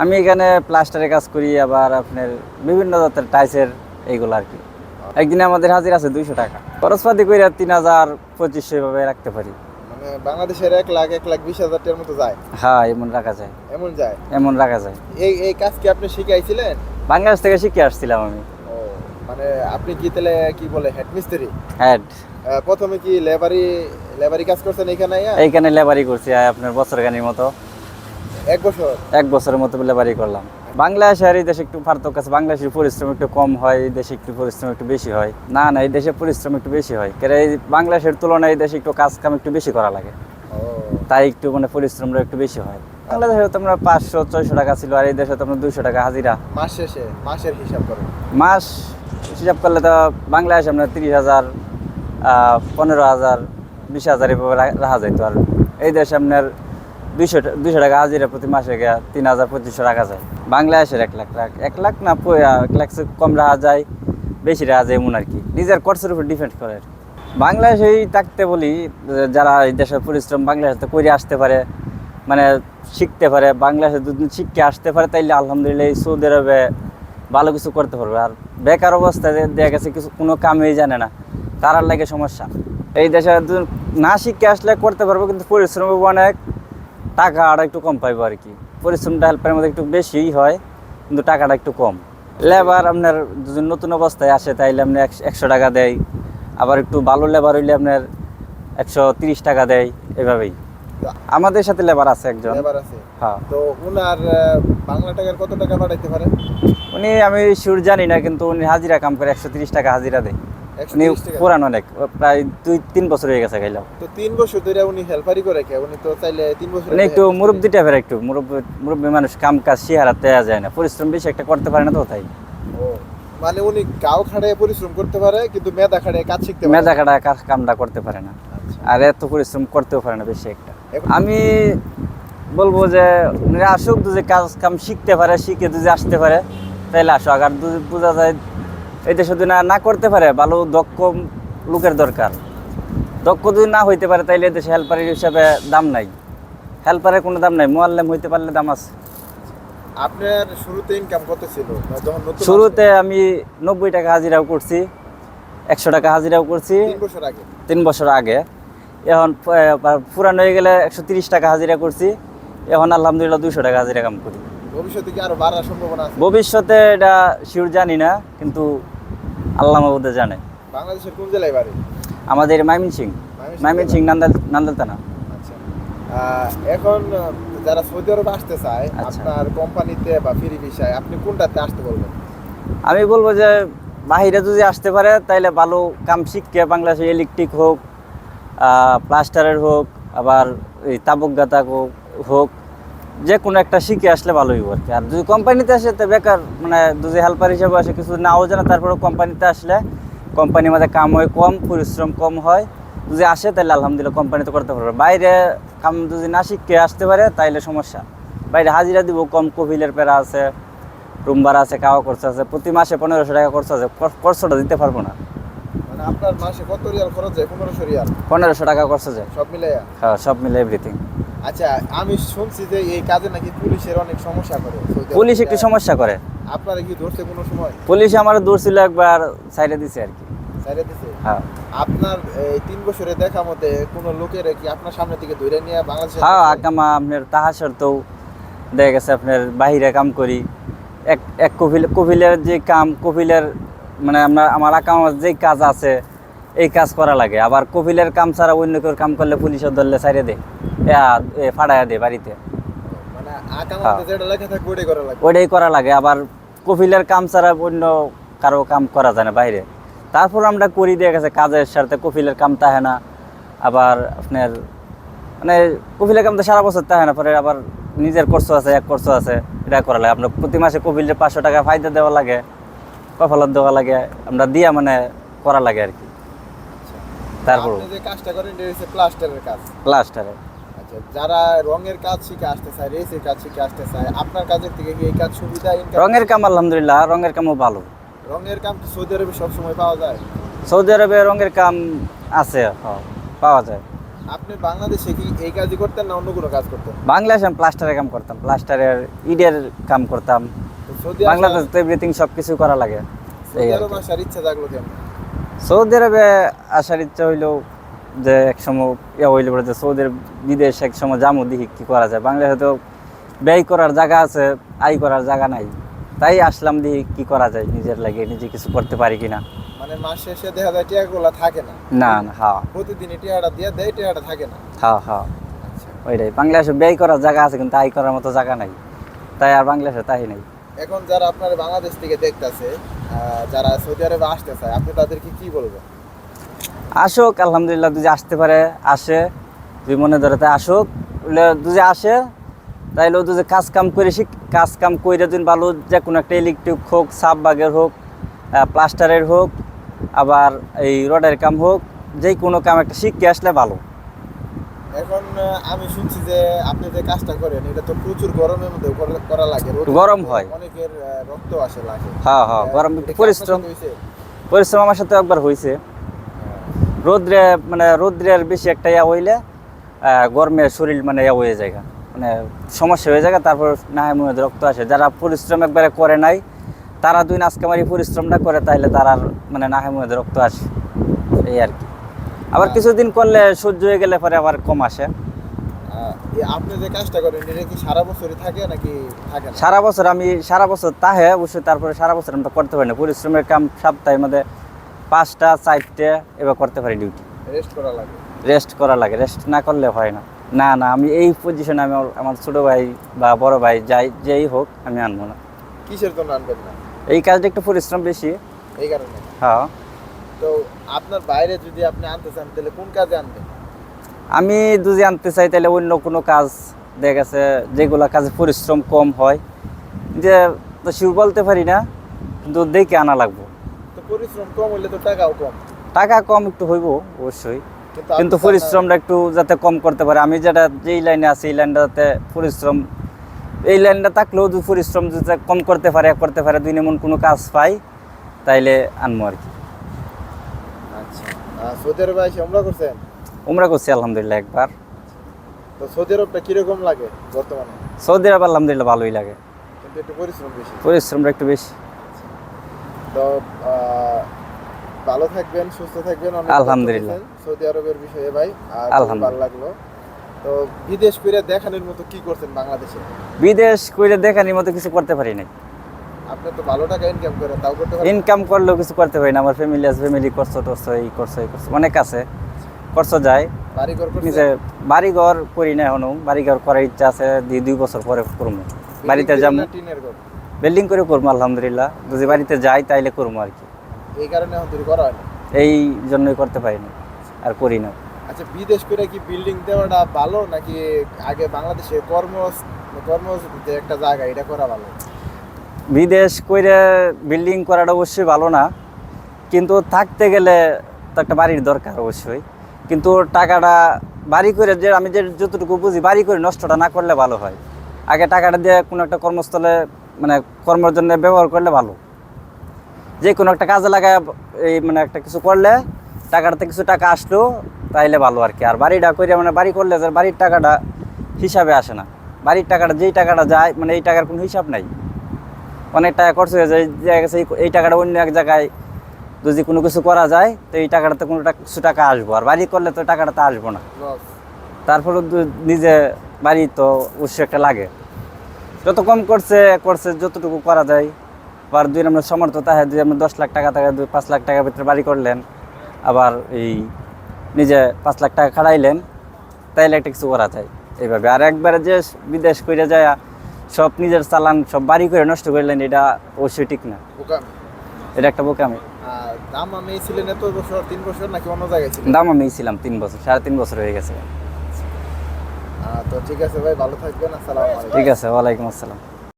আমি এখানে প্লাস্টারের কাজ করি আবার আপনার বিভিন্ন জাতের টাইসের এইগুলো আর কি। একদিনে আমাদের হাজির আছে দুইশো টাকা। খরচপাতি করে তিন হাজার পঁচিশশো এভাবে রাখতে পারি। মানে বাংলাদেশের এক লাখ এক লাখ বিশ হাজার টাকার মতো যায়? হ্যাঁ এমন রাখা যায়। এমন যায়? এমন রাখা যায়। এই এই কাজ কি আপনি শিখাইছিলেন? বাংলাদেশ থেকে শিখে আসছিলাম আমি। মানে আপনি কি তাহলে কি বলে হেড মিস্ত্রি হ্যাড প্রথমে কি লেবারি লেবারি কাজ করছেন এখানে? এইখানে লেবারি করছি আপনার বছর গানির মতো। এক বছর? এক বছরের মতো লেবারি করলাম। বাংলাদেশ আর এই দেশে একটু পার্থক্য আছে। বাংলাদেশের পরিশ্রম একটু কম হয় এই দেশে একটু পরিশ্রম একটু বেশি হয়। না না এই দেশে পরিশ্রম একটু বেশি হয়। কারণ এই বাংলাদেশের তুলনায় এই দেশে একটু কাজ কাম একটু বেশি করা লাগে। তাই একটু মানে পরিশ্রমটা একটু বেশি হয়। বাংলাদেশে তো আমরা পাঁচশো ছয়শো টাকা ছিল আর এই দেশে তো আমরা দুইশো টাকা হাজিরা। মাস শেষে মাসের হিসাব করেন মাস হিসাব করলে তো বাংলাদেশে আমরা তিরিশ হাজার পনেরো হাজার বিশ হাজার এভাবে রাখা যাইতো। আর এই দেশে আপনার দুইশো দুইশো টাকা হাজিরা প্রতি মাসে গিয়া তিন হাজার পঁচিশশো রাখা যায়। বাংলাদেশের এক লাখ রাখ এক লাখ না এক লাখ কম রাখা যায়, বেশি রাখা যায় এমন আর কি নিজের খরচের উপর ডিপেন্ড করে। আর কি। বাংলাদেশেই থাকতে বলি যারা এই দেশের পরিশ্রম বাংলাদেশে করে আসতে পারে মানে শিখতে পারে, বাংলাদেশে যদি শিখতে আসতে পারে, তাইলে আলহামদুলিল্লাহ সৌদি আরবে ভালো কিছু করতে পারবে। আর বেকার অবস্থায় দেখা গেছে কিছু কোনো কামই জানে না। তারার লাগে সমস্যা। এই দেশে না শিখে আসলে করতে পারব, কিন্তু পরিশ্রম অনেক টাকা আর একটু কম পাইবো আর কি। পরিশ্রমটা হেল্পের মধ্যে একটু বেশিই হয় কিন্তু টাকাটা একটু কম। লেবার আপনার যদি নতুন অবস্থায় আসে তাইলে আপনি একশো- টাকা দেয়। আবার একটু ভালো লেবার হইলে আপনার একশো তিরিশ টাকা দেয় এভাবেই। আমাদের সাথে লেবার আছে একজন। লেবার আছে? হ্যাঁ। তো উনার আহ, বাংলা টাকার কত টাকা পাঠাইতে পারে? উনি আমি শিওর জানি না কিন্তু উনি হাজিরা কাম করে একশো তিরিশ টাকা হাজিরা দেয়। উনি তিরিশ পুরান অনেক প্রায় দুই তিন বছর হয়ে গেছে খাইলাম। তো তিন বছর ধরে উনি হেল্পারি করে কে? উনি তো চাইলে তিন বছর উনি একটু মুরব্বী টাইপের একটু মুরব্বী মুরব্বী মানুষ কাম কাজ দেওয়া যায় না। পরিশ্রম বেশি একটা করতে পারে না তো তাই। ও মানে উনি গাও খাড়ে পরিশ্রম করতে পারে কিন্তু মেধা খাড়ে কাজ শিখতে পারে মেধা কাটা কাজ কামটা করতে পারে না। আচ্ছা। আর এত পরিশ্রম করতেও পারে না বেশি একটা। আমি বলব যে উনি আসুক যদি কাজ কাম শিখতে পারে শিখে যদি আসতে পারে তাইলে আসুক। আর বোঝা যায় দেশে যদি না না করতে পারে ভালো দক্ষ লোকের দরকার। দক্ষ যদি না হইতে পারে তাইলে দেশে হেল্পারের হিসাবে দাম নাই। হেল্পারের কোনো দাম নাই মোয়াল্লেম হইতে পারলে দাম আছে। আপনার শুরুতে ইনকাম কত ছিল? শুরুতে আমি নব্বই টাকা হাজিরাও করছি একশো টাকা হাজিরাও করছি। তিন বছর আগে? এখন পুরানো হয়ে গেলে একশো তিরিশ টাকা হাজিরা করছি। এখন আলহামদুলিল্লাহ দুইশো টাকা হাজিরা কাম করি। ভবিষ্যতে কি আরও বাড়ার সম্ভাবনা ভবিষ্যতে এটা শিওর জানি না কিন্তু আল্লাহ মাহবুদে জানে। বাংলাদেশের কোন জেলায় বাড়ি? আমাদের মাইমিন সিং মাইমিন সিং নান্দাল নান্দাল থানা আচ্ছা এখন যারা সৌদি আরবে আসতে চায় আচ্ছা। আপনার কোম্পানিতে বা ফ্রি ভিসায় আপনি কোনটাতে আসতে বলবেন? আমি বলব যে বাহিরে যদি আসতে পারে তাইলে ভালো কাম শিখকে বাংলাদেশে ইলেকট্রিক হোক প্লাস্টারের হোক আবার এই তাবক গাতা হোক হোক যে কোনো একটা শিখে আসলে ভালো হইব আর কি। আর যদি কোম্পানিতে আসে তো বেকার মানে যদি হেল্পার হিসেবে আসে কিছু নাও জানা তারপরে কোম্পানিতে আসলে কোম্পানির মধ্যে কাম হয় কম পরিশ্রম কম হয়। যদি আসে তাহলে আলহামদুলিল্লাহ কোম্পানিতে করতে পারবে। বাইরে কাম যদি না শিখে আসতে পারে তাইলে সমস্যা। বাইরে হাজিরা দিব কম কপিলের পেরা আছে রুম ভাড়া আছে খাওয়া খরচ আছে প্রতি মাসে পনেরোশো টাকা খরচ আছে খর- খরচটা দিতে পারব না। মানে আপনার মাসে কত রিয়াল খরচ যায় পনেরোশো রিয়াল? পনেরোশো টাকা খরচ যায় সব মিলে হ্যাঁ সব মিলে এভরিথিং আচ্ছা আমি শুনছি যে এই কাজে নাকি পুলিশের অনেক সমস্যা করে। পুলিশ একটু সমস্যা করে। আপনারা কি ধরছে কোনো সময়? পুলিশ আমার দূর ছিল একবার সাইডে দিছে আর কি। সাইডে দিছে? হ্যাঁ। আপনার এই তিন বছরে দেখা মতে কোনো লোকের কি আপনার সামনে থেকে ধরে নিয়ে বাংলাদেশে হ্যাঁ আকামা আপনার তাহা সত্ত্বেও দেখা গেছে আপনার বাহিরে কাম করি। এক এক কপিল কপিলের যে কাম কপিলের মানে আমরা আমার আকামার যে কাজ আছে এই কাজ করা লাগে। আবার কপিলের কাম ছাড়া অন্য কেউ কাম করলে পুলিশের ধরলে সাইডে দে ফাড়াইয়া দে বাড়িতে। মানে লাগবে। ওইটাই করা লাগে। আবার কপিলের কাম ছাড়া অন্য কারও কাম করা যায় না বাইরে। তারপর আমরা করি দিয়ে গেছে কাজের সাথে কপিলের কাম তাহে না। আবার আপনার মানে কপিলের কাম তো সারা বছর তাহে না। পরে আবার নিজের খরচ আছে এক খরচ আছে এটা করা লাগে। আমরা প্রতি মাসে কপিলের পাঁচশো টাকা ফায়দা দেওয়া লাগে কফালত দেওয়া লাগে। আমরা দিয়া মানে করা লাগে আর কি। তারপর কাজটা করেন প্লাস্টারের কাজ। আচ্ছা যারা রঙের কাজ শিখে আসতে চায় রেসের কাজ শিখে আসতে চায় আপনার কাজের থেকে কি এই কাজ সুবিধা রঙের কাম আলহামদুলিল্লাহ রঙের কামও ভালো। রঙের কাম সৌদি আরবে সবসময় পাওয়া যায়? সৌদি আরবে রঙের কাম আছে পাওয়া যায়। আপনি বাংলাদেশে কি এই কাজই করতেন না অন্য কোনো কাজ করতেন? বাংলাদেশে আমি প্লাস্টারের কাম করতাম প্লাস্টারের ইটের কাম করতাম। বাংলাদেশ তো এভরিথিং সব কিছু করা লাগে। Saudi Arab. আসার ইচ্ছা থাকল কেন সৌদি আরবে আসার ইচ্ছা হইল যে এক সময় ইয়া হইলে পরে যে সৌদি আরব বিদেশ এক সময় যাব দেখি কি করা যায়। বাংলাদেশে তো ব্যয় করার জায়গা আছে আয় করার জায়গা নাই। তাই আসলাম দেখি কি করা যায় নিজের লাগে নিজে কিছু করতে পারি কিনা। মানে মাস শেষে দেখা যায় টিয়াগুলো থাকে না। না না হ্যাঁ প্রতিদিন টিয়াটা দিয়ে দেয় টিয়াটা থাকে না। হ্যাঁ হ্যাঁ ওইটাই। বাংলাদেশে ব্যয় করার জায়গা আছে কিন্তু আয় করার মতো জায়গা নাই। তাই আর বাংলাদেশে তাই নাই। এখন যারা আপনার বাংলাদেশ থেকে দেখতেছে যারা সৌদি আরবে আসতে চায় আপনি তাদেরকে কি বলবেন? আসুক আলহামদুলিল্লাহ যদি আসতে পারে আসে যদি মনে ধরে তাই আসুক। যদি আসে তাইলে ও যদি কাজ কাম করে শিখ কাজ কাম করে যদি ভালো যে কোনো একটা ইলেকট্রিক হোক বাগের হোক প্লাস্টারের হোক আবার এই রডের কাম হোক যে কোনো কাম একটা শিখে আসলে ভালো। এখন আমি শুনছি যে আপনি যে কাজটা করেন এটা তো প্রচুর গরমের মধ্যে করা- লাগে। গরম হয়। অনেকের রক্ত আসে লাগে। হ্যাঁ হ্যাঁ গরম পরিশ্রম। পরিশ্রম আমার সাথে একবার হয়েছে। রোদ্রে মানে রোদ্রের বেশি একটা ইয়া হইলে গরমে শরীর মানে ইয়া হয়ে যায় মানে সমস্যা হয়ে যায় তারপর না হয় মনে রক্ত আসে। যারা পরিশ্রম একবারে করে নাই তারা দুই আজকে মারি পরিশ্রমটা করে তাইলে তার আর মানে না হয় মনে রক্ত আসে। এই আর কি। আবার কিছুদিন করলে সহ্য হয়ে গেলে পরে আবার কম আসে। আপনি যে কাজটা করেন এটা কি সারা বছরই থাকে নাকি থাকে সারা বছর আমি সারা বছর তাহে অবশ্যই তারপরে সারা বছর আমরা করতে পারি না। পরিশ্রমের কাম সপ্তাহের মধ্যে পাঁচটা চারটে এবার করতে পারি ডিউটি রেস্ট করা লাগে। রেস্ট করা লাগে রেস্ট না করলে হয় না। না না আমি এই পজিশনে আমি আমার- ছোট ভাই বা বড় ভাই যাই যেই হোক আমি আনব না। কিসের জন্য আনবেন না? এই কাজটা একটু পরিশ্রম বেশি। এই কারণে। হ্যাঁ। তো আপনার বাইরে যদি আপনি আনতে চান তাহলে কোন কাজে আনবেন? আমি যদি আনতে চাই তাহলে অন্য কোনো কাজ দেখা গেছে যেগুলো কাজে পরিশ্রম কম হয়। যে তো শিব বলতে পারি না কিন্তু দেখে আনা লাগবো। পরিশ্রম কম হইলে তো টাকাও কম। টাকা কম একটু হইব অবশ্যই। কিন্তু না- পরিশ্রমটা একটু যাতে কম করতে পারে। আমি যেটা যেই লাইনে আছি এই লাইনটা যাতে পরিশ্রম এই লাইনটা থাকলেও যদি পরিশ্রম যাতে কম করতে পারে করতে পারে দুই এমন কোনো কাজ পাই তাইলে আনব আর কি। আচ্ছা। সৌদি আরবে এসে আমরা করছেন? উমরা করছি আলহামদুলিল্লাহ একবার। তো সৌদি আরবটা কীরকম লাগে বর্তমানে? সৌদি আরব আলহামদুলিল্লাহ ভালোই লাগে। কিন্তু একটু পরিশ্রম বেশি। পরিশ্রমটা একটু বেশি। তো ভালো থাকবেন সুস্থ থাকবেন। আলহামদুলিল্লাহ। সৌদি আরবের বিষয়ে ভাই আর আলহামদুলিল্লাহ। ভালো লাগল। তো বিদেশ করে দেখানোর মতো কি করছেন বাংলাদেশে? বিদেশ করে দেখানির মতো কিছু করতে পারি নাই। আপনি তো ভালো টাকা ইনকাম করেন তাও করতে পারেন? ইনকাম করলেও কিছু করতে পারি না। আমার ফ্যামিলি আছে ফ্যামিলি করছ টরছো এই করছ এই করছ অনেক আছে। করছ যায়। বাড়ি ঘর নিজে করছেন করি না এখনও। বাড়ি ঘর করার ইচ্ছা আছে দুই দুই বছর পরে করব। বাড়িতে যাব। টিনের ঘর? বিল্ডিং করে করব আলহামদুলিল্লাহ। যদি বাড়িতে যাই তাইলে করব আর কি। এই কারণে তৈরি করা হয় এই জন্যই করতে পারি না আর করি না। আচ্ছা বিদেশ করে কি বিল্ডিং দেওয়াটা ভালো নাকি আগে বাংলাদেশে কর্ম কর্ম যে একটা জায়গা এটা করা ভালো? বিদেশ করে বিল্ডিং করাটা অবশ্যই ভালো না কিন্তু থাকতে গেলে তো একটা বাড়ির দরকার অবশ্যই। কিন্তু টাকাটা বাড়ি করে যে আমি যে যতটুকু বুঝি বাড়ি করে নষ্টটা না করলে ভালো হয়। আগে টাকাটা দিয়ে কোনো একটা কর্মস্থলে মানে কর্মের জন্য ব্যবহার করলে ভালো। যে কোনো একটা কাজে লাগায় এই মানে একটা কিছু করলে টাকাটাতে কিছু টাকা আসলো তাইলে ভালো আর কি। আর বাড়িটা করে মানে বাড়ি করলে যে বাড়ির টাকাটা হিসাবে আসে না। বাড়ির টাকাটা যেই টাকাটা যায় মানে এই টাকার কোনো হিসাব নাই। অনেক টাকা খরচ হয়ে যায় গেছে এই- টাকাটা অন্য এক জায়গায় যদি কোনো কিছু করা যায় তো এই টাকাটাতে কোনো কিছু টাকা আসব। আর বাড়ি করলে তো টাকাটা তো আসব না। তারপরে নিজে বাড়ি তো অবশ্যই একটা লাগে। যত কম করছে করছে যতটুকু করা যায়। আবার দুই নম্বর সমর্থ তাহে দুই নম্বর দশ লাখ টাকা থাকে দুই পাঁচ লাখ টাকার ভিতরে বাড়ি করলেন। আবার এই নিজে পাঁচ লাখ টাকা খাড়াইলেন তাইলে একটা কিছু করা যায়। এইভাবে। আর একবারে যে বিদেশ করে যায় সব নিজের চালান সব বাড়ি করে নষ্ট করলেন এটা অবশ্যই ঠিক না। বোকামি। এটা একটা বোকামি। দাম আমি ছিলেন এত বছর তিন বছর নাকি অন্য জায়গায় ছিলেন? দাম আমি ছিলাম তিন বছর সাড়ে তিন বছর হয়ে গেছে। তো ঠিক আছে ভাই ভালো থাকবেন আসসালামু আলাইকুম। ঠিক আছে ওয়ালাইকুম আসসালাম।